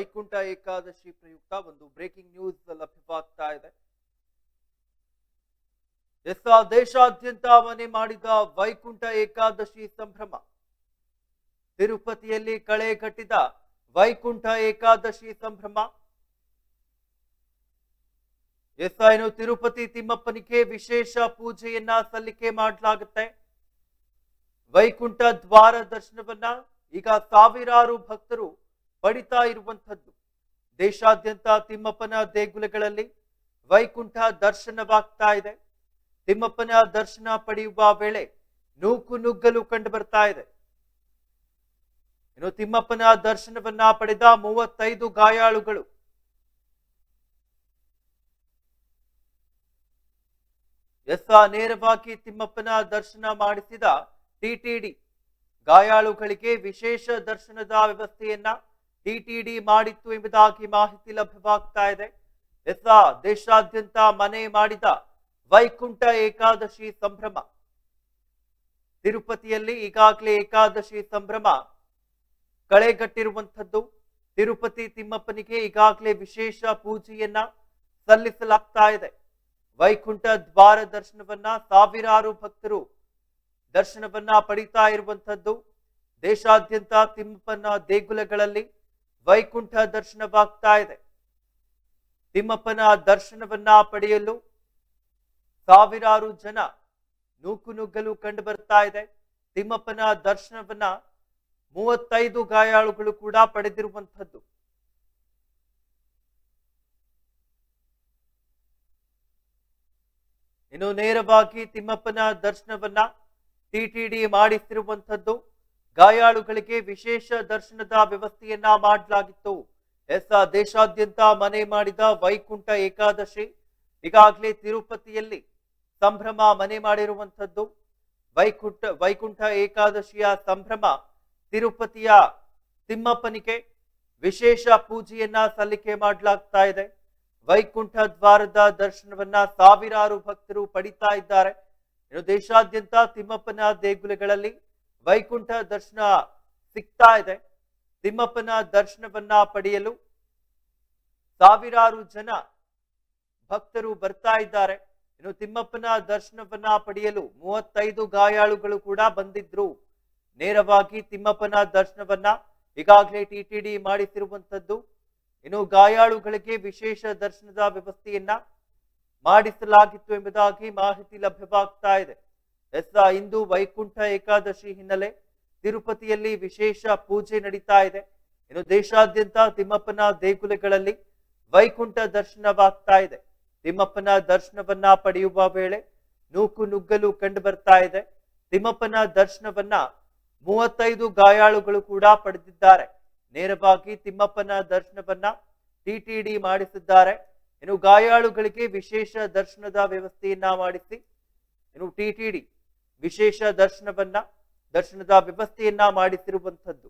ವೈಕುಂಠ ಏಕಾದಶಿ ಪ್ರಯುಕ್ತ ಒಂದು breaking news ಲಭ್ಯವಾಗ್ತಾ ಇದೆ. ಎಸ್ ದೇಶಾದ್ಯಂತ ಮನೆ ಮಾಡಿದ ವೈಕುಂಠ ಏಕಾದಶಿ ಸಂಭ್ರಮ. ತಿರುಪತಿಯಲ್ಲಿ ಕಳೆ ಕಟ್ಟಿದ ವೈಕುಂಠ ಏಕಾದಶಿ ಸಂಭ್ರಮ. ಎಸ್ ಏನು ತಿರುಪತಿ ತಿಮ್ಮಪ್ಪನಿಗೆ ವಿಶೇಷ ಪೂಜೆಯನ್ನ ಸಲ್ಲಿಕೆ ಮಾಡಲಾಗುತ್ತೆ. ವೈಕುಂಠ ದ್ವಾರ ದರ್ಶನವನ್ನ ಈಗ ಸಾವಿರಾರು ಭಕ್ತರು ಪಡಿತಾ ಇರುವಂತದ್ದು ದೇಶಾದ್ಯಂತ ತಿಮ್ಮಪ್ಪನ ದೇಗುಲಗಳಲ್ಲಿ ವೈಕುಂಠ ದರ್ಶನವಾಗ್ತಾ ಇದೆ. ತಿಮ್ಮಪ್ಪನ ದರ್ಶನ ಪಡೆಯುವ ವೇಳೆ ನೂಕು ನುಗ್ಗಲು ಕಂಡು ಬರ್ತಾ ಇದೆ. ಇನ್ನು ತಿಮ್ಮಪ್ಪನ ದರ್ಶನವನ್ನ ಪಡೆದ ಮೂವತ್ತೈದು ಗಾಯಾಳುಗಳು. ಎಸ್ ನೇರವಾಗಿ ತಿಮ್ಮಪ್ಪನ ದರ್ಶನ ಮಾಡಿಸಿದ ಟಿಟಿಡಿ ಗಾಯಾಳುಗಳಿಗೆ ವಿಶೇಷ ದರ್ಶನದ ವ್ಯವಸ್ಥೆಯನ್ನ ಟಿಟಿಡಿ ಮಾಡಿತ್ತು ಎಂಬುದಾಗಿ ಮಾಹಿತಿ ಲಭ್ಯವಾಗ್ತಾ ಇದೆ. ಎಸ್ ದೇಶಾದ್ಯಂತ ಮನೆ ಮಾಡಿದ ವೈಕುಂಠ ಏಕಾದಶಿ ಸಂಭ್ರಮ. ತಿರುಪತಿಯಲ್ಲಿ ಈಗಾಗಲೇ ಏಕಾದಶಿ ಸಂಭ್ರಮ ಕಳೆಗಟ್ಟಿರುವಂಥದ್ದು. ತಿರುಪತಿ ತಿಮ್ಮಪ್ಪನಿಗೆ ಈಗಾಗಲೇ ವಿಶೇಷ ಪೂಜೆಯನ್ನ ಸಲ್ಲಿಸಲಾಗ್ತಾ ಇದೆ. ವೈಕುಂಠ ದ್ವಾರ ದರ್ಶನವನ್ನ ಸಾವಿರಾರು ಭಕ್ತರು ದರ್ಶನವನ್ನ ಪಡಿತಾ ಇರುವಂಥದ್ದು. ದೇಶಾದ್ಯಂತ ತಿಮ್ಮಪ್ಪನ ದೇಗುಲಗಳಲ್ಲಿ ವೈಕುಂಠ ದರ್ಶನವಾಗ್ತಾ ಇದೆ. ತಿಮ್ಮಪ್ಪನ ದರ್ಶನವನ್ನ ಪಡೆಯಲು ಸಾವಿರಾರು ಜನ ನೂಕು ನುಗ್ಗಲು ಕಂಡು ಬರ್ತಾ ಇದೆ. ತಿಮ್ಮಪ್ಪನ ದರ್ಶನವನ್ನ ಮೂವತ್ತೈದು ಗಾಯಾಳುಗಳು ಕೂಡ ಪಡೆದಿರುವಂತದ್ದು ಇನ್ನು ನೇರವಾಗಿ ತಿಮ್ಮಪ್ಪನ ದರ್ಶನವನ್ನ ಟಿಟಿಡಿ ಮಾಡಿಸಿರುವಂತದ್ದು ಗಾಯಾಳುಗಳಿಗೆ ವಿಶೇಷ ದರ್ಶನದ ವ್ಯವಸ್ಥೆಯನ್ನ ಮಾಡಲಾಗಿತ್ತು. ಎಸ್ ದೇಶಾದ್ಯಂತ ಮನೆ ಮಾಡಿದ ವೈಕುಂಠ ಏಕಾದಶಿ, ಈಗಾಗಲೇ ತಿರುಪತಿಯಲ್ಲಿ ಸಂಭ್ರಮ ಮನೆ ಮಾಡಿರುವಂಥದ್ದು. ವೈಕುಂಠ ವೈಕುಂಠ ಏಕಾದಶಿಯ ಸಂಭ್ರಮ ತಿರುಪತಿಯ ತಿಮ್ಮಪ್ಪನಿಗೆ ವಿಶೇಷ ಪೂಜೆಯನ್ನ ಸಲ್ಲಿಕೆ ಮಾಡಲಾಗ್ತಾ ಇದೆ. ವೈಕುಂಠ ದ್ವಾರದ ದರ್ಶನವನ್ನ ಸಾವಿರಾರು ಭಕ್ತರು ಪಡಿತಾ ಇದ್ದಾರೆ. ದೇಶಾದ್ಯಂತ ತಿಮ್ಮಪ್ಪನ ದೇಗುಲಗಳಲ್ಲಿ ವೈಕುಂಠ ದರ್ಶನ ಸಿಗ್ತಾ ಇದೆ. ತಿಮ್ಮಪ್ಪನ ದರ್ಶನವನ್ನ ಪಡೆಯಲು ಸಾವಿರಾರು ಜನ ಭಕ್ತರು ಬರ್ತಾ ಇದ್ದಾರೆ. ಇನ್ನು ತಿಮ್ಮಪ್ಪನ ದರ್ಶನವನ್ನ ಪಡೆಯಲು ಮೂವತ್ತೈದು ಗಾಯಾಳುಗಳು ಕೂಡ ಬಂದಿದ್ರು. ನೇರವಾಗಿ ತಿಮ್ಮಪ್ಪನ ದರ್ಶನವನ್ನ ಈಗಾಗಲೇ ಟಿಟಿಡಿ ಮಾಡಿಸಿರುವಂತದ್ದು ಇನ್ನು ಗಾಯಾಳುಗಳಿಗೆ ವಿಶೇಷ ದರ್ಶನದ ವ್ಯವಸ್ಥೆಯನ್ನ ಮಾಡಿಸಲಾಗಿತ್ತು ಎಂಬುದಾಗಿ ಮಾಹಿತಿ ಲಭ್ಯವಾಗ್ತಾ ಇದೆ. ಎಸ್ ಇಂದು ವೈಕುಂಠ ಏಕಾದಶಿ ಹಿನ್ನೆಲೆ ತಿರುಪತಿಯಲ್ಲಿ ವಿಶೇಷ ಪೂಜೆ ನಡೀತಾ ಇದೆ. ಇನ್ನು ದೇಶಾದ್ಯಂತ ತಿಮ್ಮಪ್ಪನ ದೇಗುಲಗಳಲ್ಲಿ ವೈಕುಂಠ ದರ್ಶನವಾಗ್ತಾ ಇದೆ. ತಿಮ್ಮಪ್ಪನ ದರ್ಶನವನ್ನ ಪಡೆಯುವ ವೇಳೆ ನೂಕು ನುಗ್ಗಲು ಕಂಡು ಬರ್ತಾ ಇದೆ. ತಿಮ್ಮಪ್ಪನ ದರ್ಶನವನ್ನ ಮೂವತ್ತೈದು ಗಾಯಾಳುಗಳು ಕೂಡ ಪಡೆದಿದ್ದಾರೆ. ನೇರವಾಗಿ ತಿಮ್ಮಪ್ಪನ ದರ್ಶನವನ್ನ ಟಿಟಿಡಿ ಮಾಡಿಸಿದ್ದಾರೆ. ಇನ್ನು ಗಾಯಾಳುಗಳಿಗೆ ವಿಶೇಷ ದರ್ಶನದ ವ್ಯವಸ್ಥೆಯನ್ನ ಮಾಡಿಸಿ, ಇನ್ನು ಟಿಟಿಡಿ ವಿಶೇಷ ದರ್ಶನವನ್ನ ದರ್ಶನದ ವ್ಯವಸ್ಥೆಯನ್ನ ಮಾಡಿಸಿರುವಂತದ್ದು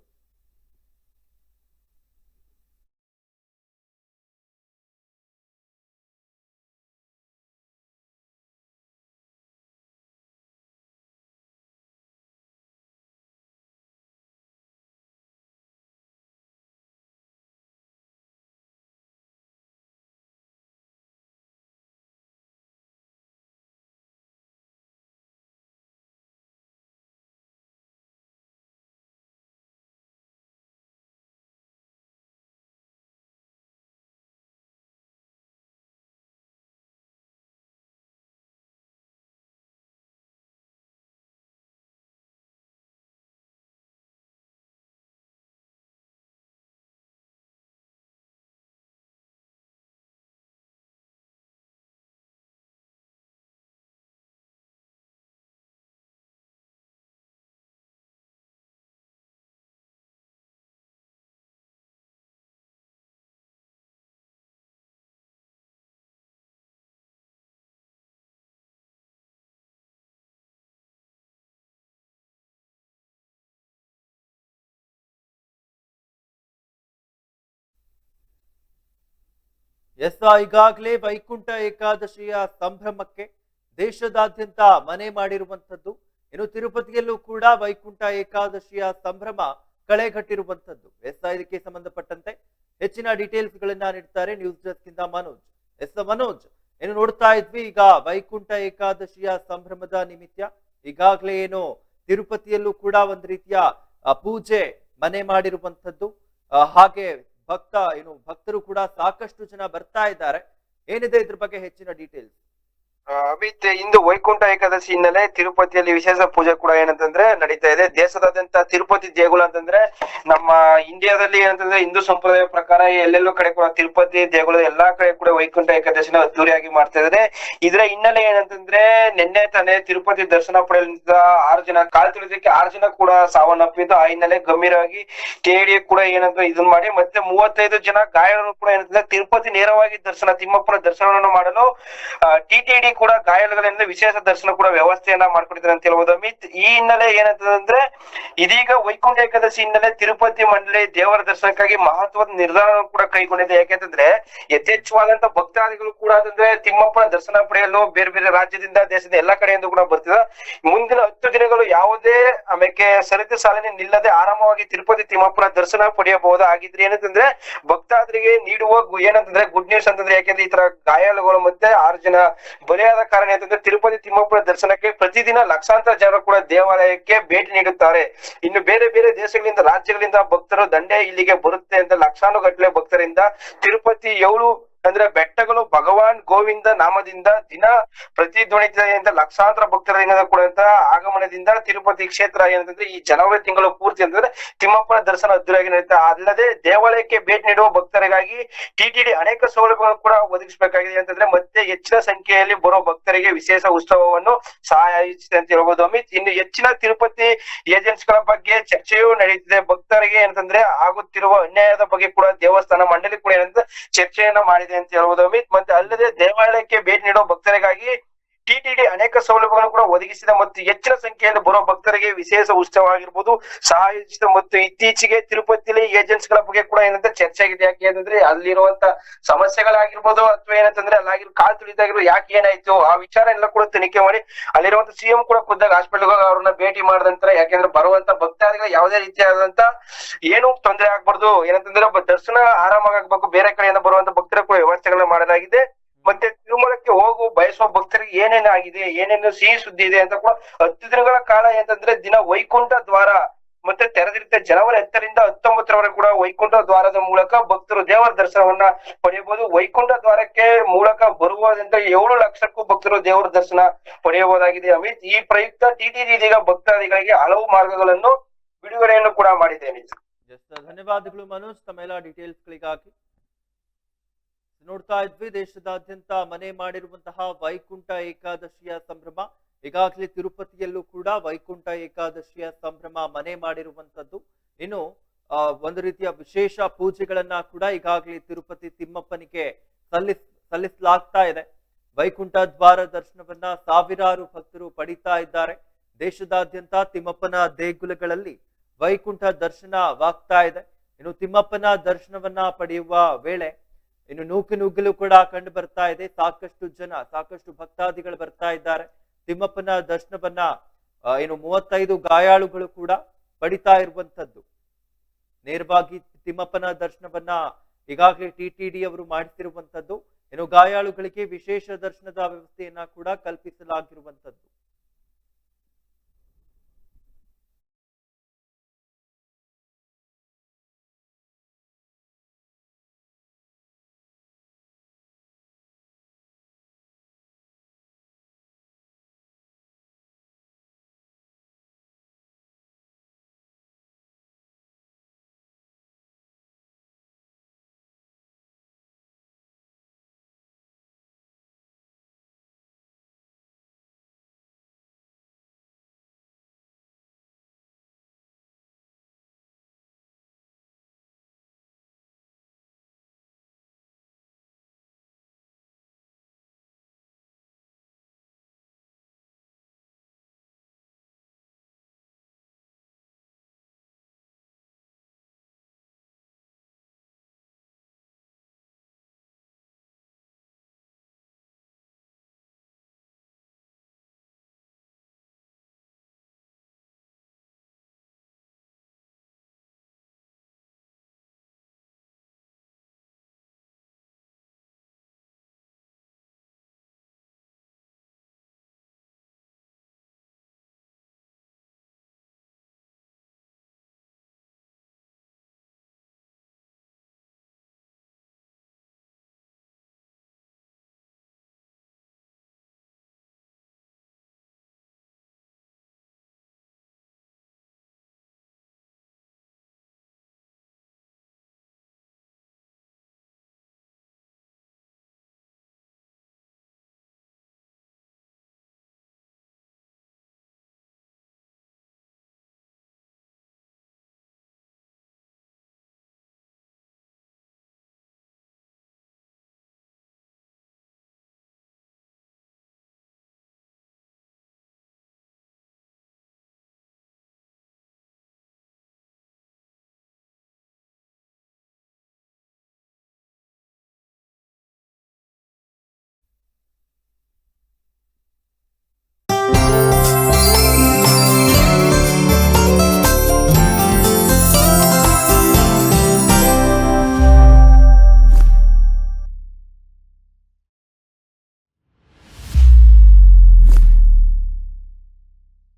ಎಸ್ ಈಗಾಗಲೇ ವೈಕುಂಠ ಏಕಾದಶಿಯ ಸಂಭ್ರಮಕ್ಕೆ ದೇಶದಾದ್ಯಂತ ಮನೆ ಮಾಡಿರುವಂಥದ್ದು. ಇನ್ನು ತಿರುಪತಿಯಲ್ಲೂ ಕೂಡ ವೈಕುಂಠ ಏಕಾದಶಿಯ ಸಂಭ್ರಮ ಕಳೆಗಟ್ಟಿರುವಂಥದ್ದು. ಎಸ್ ಇದಕ್ಕೆ ಸಂಬಂಧಪಟ್ಟಂತೆ ಹೆಚ್ಚಿನ ಡೀಟೇಲ್ಸ್ ಗಳನ್ನ ನೀಡ್ತಾರೆ ನ್ಯೂಸ್ ಡೆಸ್ಕ್ ಇಂದ ಮನೋಜ್. ಎಸ್ ಮನೋಜ್ ಏನು ನೋಡ್ತಾ ಇದ್ವಿ ಈಗ ವೈಕುಂಠ ಏಕಾದಶಿಯ ಸಂಭ್ರಮದ ನಿಮಿತ್ತ ಈಗಾಗಲೇ ಏನು ತಿರುಪತಿಯಲ್ಲೂ ಕೂಡ ಒಂದು ರೀತಿಯ ಪೂಜೆ ಮನೆ ಮಾಡಿರುವಂಥದ್ದು. ಹಾಗೆ ಭಕ್ತ ಏನು ಭಕ್ತರು ಕೂಡ ಸಾಕಷ್ಟು ಜನ ಬರ್ತಾ ಇದ್ದಾರೆ. ಏನಿದೆ ಇದ್ರ ಬಗ್ಗೆ ಹೆಚ್ಚಿನ ಡೀಟೇಲ್ಸ್ ಅಮಿತ್ ಇಂದು ವೈಕುಂಠ ಏಕಾದಶಿ ಹಿನ್ನೆಲೆ ತಿರುಪತಿಯಲ್ಲಿ ವಿಶೇಷ ಪೂಜೆ ಕೂಡ ಏನಂತಂದ್ರೆ ನಡೀತಾ ಇದೆ. ದೇಶದಾದ್ಯಂತ ತಿರುಪತಿ ದೇಗುಲ ಅಂತಂದ್ರೆ ನಮ್ಮ ಇಂಡಿಯಾದಲ್ಲಿ ಏನಂತಂದ್ರೆ ಹಿಂದೂ ಸಂಪ್ರದಾಯ ಪ್ರಕಾರ ಎಲ್ಲೆಲ್ಲೂ ಕಡೆ ಕೂಡ ತಿರುಪತಿ ದೇಗುಲ ಎಲ್ಲಾ ಕಡೆ ಕೂಡ ವೈಕುಂಠ ಏಕಾದಶಿನ ಅದ್ದೂರಿಯಾಗಿ ಮಾಡ್ತಾ ಇದ್ದಾರೆ. ಇದರ ಹಿನ್ನೆಲೆ ಏನಂತಂದ್ರೆ ನಿನ್ನೆ ತಾನೇ ತಿರುಪತಿ ದರ್ಶನ ಪಡೆಯಲಿದ್ದ ಆರು ಜನ, ಕಾಲ್ ತುಳಿದಕ್ಕೆ ಆರು ಜನ ಕೂಡ ಸಾವನ್ನಪ್ಪಿದ್ದು. ಆ ಹಿನ್ನೆಲೆ ಗಂಭೀರವಾಗಿ ಕೆಡಿ ಕೂಡ ಏನಂತ ಇದನ್ನ ಮಾಡಿ, ಮತ್ತೆ ಮೂವತ್ತೈದು ಜನ ಗಾಯಗಳು ಕೂಡ ಏನಂತಂದ್ರೆ ತಿರುಪತಿ ನೇರವಾಗಿ ದರ್ಶನ, ತಿಮ್ಮಪ್ಪನ ದರ್ಶನವನ್ನು ಮಾಡಲು ಟಿಟಿಡಿ ಕೂಡ ಗಾಯಾಳುಗಳಿಂದ ವಿಶೇಷ ದರ್ಶನ ಕೂಡ ವ್ಯವಸ್ಥೆಯನ್ನ ಮಾಡ್ಕೊಡ್ತಾರೆ ಅಂತ ಹೇಳ್ಬೋದು. ಅಮಿತ್, ಈ ಹಿನ್ನೆಲೆ ಏನಂತಂದ್ರೆ ಇದೀಗ ವೈಕುಂಠ ಏಕಾದಶಿ ಹಿನ್ನೆಲೆ ತಿರುಪತಿ ಮಂಡಳಿ ದೇವರ ದರ್ಶನಕ್ಕಾಗಿ ಮಹತ್ವದ ನಿರ್ಧಾರ ಕೂಡ ಕೈಗೊಂಡಿದೆ. ಯಾಕೆಂತಂದ್ರೆ ಯಥೇಚ್ಛವಾದಂತ ಭಕ್ತಾದಿಗಳು ಕೂಡ ಅಂತಂದ್ರೆ ತಿಮ್ಮಪ್ಪನ ದರ್ಶನ ಪಡೆಯಲು ಬೇರೆ ಬೇರೆ ರಾಜ್ಯದಿಂದ, ದೇಶದ ಎಲ್ಲಾ ಕಡೆಯಿಂದ ಕೂಡ ಬರ್ತಿದೆ. ಮುಂದಿನ ಹತ್ತು ದಿನಗಳು ಯಾವುದೇ ಆಮೇಲೆ ಸರತಿ ಸಾಲನೆ ನಿಲ್ಲದೆ ಆರಾಮವಾಗಿ ತಿರುಪತಿ ತಿಮ್ಮಪ್ಪನ ದರ್ಶನ ಪಡೆಯಬಹುದು? ಆಗಿದ್ರೆ ಏನಂತಂದ್ರೆ ಭಕ್ತಾದರಿಗೆ ನೀಡುವ ಏನಂತಂದ್ರೆ ಗುಡ್ ನ್ಯೂಸ್ ಅಂತಂದ್ರೆ ಯಾಕೆಂದ್ರೆ ಈ ತರ ಗಾಯಾಳುಗಳು ಮತ್ತೆ ಆರು ಜನ ಬಲಿಯಾದ ಕಾರಣ ಏನಂತಂದ್ರೆ ತಿರುಪತಿ ತಿಮ್ಮಪ್ಪನ ದರ್ಶನಕ್ಕೆ ಪ್ರತಿದಿನ ಲಕ್ಷಾಂತರ ಜನರು ಕೂಡ ದೇವಾಲಯಕ್ಕೆ ಭೇಟಿ ನೀಡುತ್ತಾರೆ. ಇನ್ನು ಬೇರೆ ಬೇರೆ ದೇಶಗಳಿಂದ, ರಾಜ್ಯಗಳಿಂದ ಭಕ್ತರು ದಂಡೆ ಇಲ್ಲಿಗೆ ಬರುತ್ತೆ ಅಂತ ಲಕ್ಷಾನುಗಟ್ಟಲೆ ಭಕ್ತರಿಂದ ತಿರುಪತಿ ಏಳು ಅಂದ್ರೆ ಬೆಟ್ಟಗಳು ಭಗವಾನ್ ಗೋವಿಂದ ನಾಮದಿಂದ ದಿನ ಪ್ರತಿಧ್ವನಿತ ಲಕ್ಷಾಂತರ ಭಕ್ತರ ಕೂಡ ಆಗಮನದಿಂದ ತಿರುಪತಿ ಕ್ಷೇತ್ರ ಏನಂತಂದ್ರೆ ಈ ಜನವರಿ ತಿಂಗಳು ಪೂರ್ತಿ ಅಂತಂದ್ರೆ ತಿಮ್ಮಪ್ಪನ ದರ್ಶನ ಅದ್ದೂರಿಯಾಗಿ ನಡೆಯುತ್ತೆ ಅಲ್ಲದೆ ದೇವಾಲಯಕ್ಕೆ ಭೇಟಿ ನೀಡುವ ಭಕ್ತರಿಗಾಗಿ ಟಿಟಿಡಿ ಅನೇಕ ಸೌಲಭ್ಯಗಳನ್ನು ಕೂಡ ಒದಗಿಸಬೇಕಾಗಿದೆ ಅಂತಂದ್ರೆ ಮತ್ತೆ ಹೆಚ್ಚಿನ ಸಂಖ್ಯೆಯಲ್ಲಿ ಬರೋ ಭಕ್ತರಿಗೆ ವಿಶೇಷ ಉತ್ಸವವನ್ನು ಸಹಾಯ ಆಯೋಜಿಸಿದೆ ಅಂತ ಹೇಳ್ಬೋದು. ಅಮಿತ್, ಇನ್ನು ಹೆಚ್ಚಿನ ತಿರುಪತಿ ಏಜೆನ್ಸಿಗಳ ಬಗ್ಗೆ ಚರ್ಚೆಯೂ ನಡೆಯುತ್ತಿದೆ ಭಕ್ತರಿಗೆ ಏನಂತಂದ್ರೆ ಆಗುತ್ತಿರುವ ಅನ್ಯಾಯದ ಬಗ್ಗೆ ಕೂಡ ದೇವಸ್ಥಾನ ಮಂಡಳಿ ಕೂಡ ಏನಂತ ಚರ್ಚೆಯನ್ನ ಮಾಡಿದೆ. ಅಂತ ಹೇಳ್ಬೋದು. ಅಮಿತ್ ಮತ್ತೆ ಅಲ್ಲದೆ ದೇವಾಲಯಕ್ಕೆ ಭೇಟಿ ನೀಡುವ ಭಕ್ತರಿಗಾಗಿ ಟಿಟಿಡಿ ಅನೇಕ ಸೌಲಭ್ಯಗಳನ್ನು ಕೂಡ ಒದಗಿಸಿದೆ ಮತ್ತು ಹೆಚ್ಚಿನ ಸಂಖ್ಯೆಯಲ್ಲಿ ಬರುವ ಭಕ್ತರಿಗೆ ವಿಶೇಷ ಉತ್ಸವ ಆಗಿರ್ಬೋದು ಸಹಾಯಿಸಿದ ಮತ್ತು ಇತ್ತೀಚೆಗೆ ತಿರುಪತಿಲಿ ಏಜೆನ್ಸ್ಗಳ ಬಗ್ಗೆ ಕೂಡ ಏನಂತ ಚರ್ಚೆ ಆಗಿದೆ. ಯಾಕೆ ಅಂತಂದ್ರೆ ಅಲ್ಲಿರುವಂತ ಸಮಸ್ಯೆಗಳಾಗಿರ್ಬೋದು ಅಥವಾ ಏನಂತಂದ್ರೆ ಅಲ್ಲಾಗಿರೋ ಕಾಲ್ ತುಳಿದಾಗಿರೋ ಯಾಕೆ ಏನಾಯ್ತು? ಆ ವಿಚಾರ ಎಲ್ಲ ಕೂಡ ತನಿಖೆ ಮಾಡಿ ಅಲ್ಲಿರುವಂತ ಸಿಎಂ ಕೂಡ ಖುದ್ದಾಗಿ ಹಾಸ್ಪಿಟಲ್ ಅವ್ರನ್ನ ಭೇಟಿ ಮಾಡಿದ ನಂತರ ಯಾಕೆಂದ್ರೆ ಬರುವಂತ ಭಕ್ತಾದಿಗಳು ಯಾವುದೇ ರೀತಿಯಾದಂತ ಏನು ತೊಂದರೆ ಆಗ್ಬಾರ್ದು. ಏನಂತಂದ್ರೆ ದರ್ಶನ ಆರಾಮಾಗಿ ಆಗ್ಬೇಕು. ಬೇರೆ ಕಡೆಯಿಂದ ಬರುವಂತ ಭಕ್ತರ ಕೂಡ ವ್ಯವಸ್ಥೆಗಳನ್ನ ಮಾಡಲಾಗಿದೆ. ಮತ್ತೆ ತಿರುಮಲಕ್ಕೆ ಹೋಗು, ಬಯಸುವ ಭಕ್ತರಿಗೆ ಏನೇನು ಆಗಿದೆ, ಏನೇನು ಸಿಹಿ ಸುದ್ದಿ ಇದೆ ಅಂತ ಕೂಡ ಹತ್ತು ದಿನಗಳ ಕಾಲ ಏನಂತಂದ್ರೆ ದಿನ ವೈಕುಂಠ ದ್ವಾರ ಮತ್ತೆ ತೆರೆದಿರುತ್ತೆ. ಜನವರಿ ಹತ್ತರಿಂದ ಹತ್ತೊಂಬತ್ತರವರೆಗೆ ಕೂಡ ವೈಕುಂಠ ದ್ವಾರದ ಮೂಲಕ ಭಕ್ತರು ದೇವರ ದರ್ಶನವನ್ನ ಪಡೆಯಬಹುದು. ವೈಕುಂಠ ದ್ವಾರಕ್ಕೆ ಮೂಲಕ ಬರುವುದರಿಂದ ಏಳು ಲಕ್ಷಕ್ಕೂ ಭಕ್ತರು ದೇವರ ದರ್ಶನ ಪಡೆಯಬಹುದಾಗಿದೆ. ಅಮಿತ್, ಈ ಪ್ರಯುಕ್ತ ಟಿಟಿಡಿ ಇದೀಗ ಭಕ್ತಾದಿಗಳಿಗೆ ಹಲವು ಮಾರ್ಗಗಳನ್ನು ಬಿಡುಗಡೆಯನ್ನು ಕೂಡ ಮಾಡಿದೆ ಅಮಿತ್ ಧನ್ಯವಾದಗಳು ಮನೋಜ್. ತಮ್ಮೆಲ್ಲ ಡೀಟೇಲ್ಸ್ ಗಳಿಗಾಗಿ ನೋಡ್ತಾ ಇದ್ವಿ, ದೇಶದಾದ್ಯಂತ ಮನೆ ಮಾಡಿರುವಂತಹ ವೈಕುಂಠ ಏಕಾದಶಿಯ ಸಂಭ್ರಮ. ಈಗಾಗಲೇ ತಿರುಪತಿಯಲ್ಲೂ ಕೂಡ ವೈಕುಂಠ ಏಕಾದಶಿಯ ಸಂಭ್ರಮ ಮನೆ ಮಾಡಿರುವಂತದ್ದು ಇನ್ನು ಒಂದು ರೀತಿಯ ವಿಶೇಷ ಪೂಜೆಗಳನ್ನ ಕೂಡ ಈಗಾಗಲೇ ತಿರುಪತಿ ತಿಮ್ಮಪ್ಪನಿಗೆ ಸಲ್ಲಿಸ್, ಸಲ್ಲಿಸಲಾಗ್ತಾ ಇದೆ. ವೈಕುಂಠ ದ್ವಾರ ದರ್ಶನವನ್ನ ಸಾವಿರಾರು ಭಕ್ತರು ಪಡಿತಾ ಇದ್ದಾರೆ. ದೇಶದಾದ್ಯಂತ ತಿಮ್ಮಪ್ಪನ ದೇಗುಲಗಳಲ್ಲಿ ವೈಕುಂಠ ದರ್ಶನವಾಗ್ತಾ ಇದೆ. ಇನ್ನು ತಿಮ್ಮಪ್ಪನ ದರ್ಶನವನ್ನ ಪಡೆಯುವ ವೇಳೆ ಇನ್ನು ನೂಕು ನುಗ್ಗಲು ಕೂಡ ಕಂಡು ಬರ್ತಾ ಇದೆ. ಸಾಕಷ್ಟು ಜನ, ಸಾಕಷ್ಟು ಭಕ್ತಾದಿಗಳು ಬರ್ತಾ ಇದ್ದಾರೆ. ತಿಮ್ಮಪ್ಪನ ದರ್ಶನವನ್ನ ಏನು ಮೂವತ್ತೈದು ಗಾಯಾಳುಗಳು ಕೂಡ ಪಡಿತಾ ಇರುವಂತದ್ದು ನೇರವಾಗಿ ತಿಮ್ಮಪ್ಪನ ದರ್ಶನವನ್ನ ಈಗಾಗಲೇ ಟಿ ಟಿ ಡಿ ಅವರು ಮಾಡಿಸಿರುವಂತದ್ದು ಏನು ಗಾಯಾಳುಗಳಿಗೆ ವಿಶೇಷ ದರ್ಶನದ ವ್ಯವಸ್ಥೆಯನ್ನ ಕೂಡ ಕಲ್ಪಿಸಲಾಗಿರುವಂತದ್ದು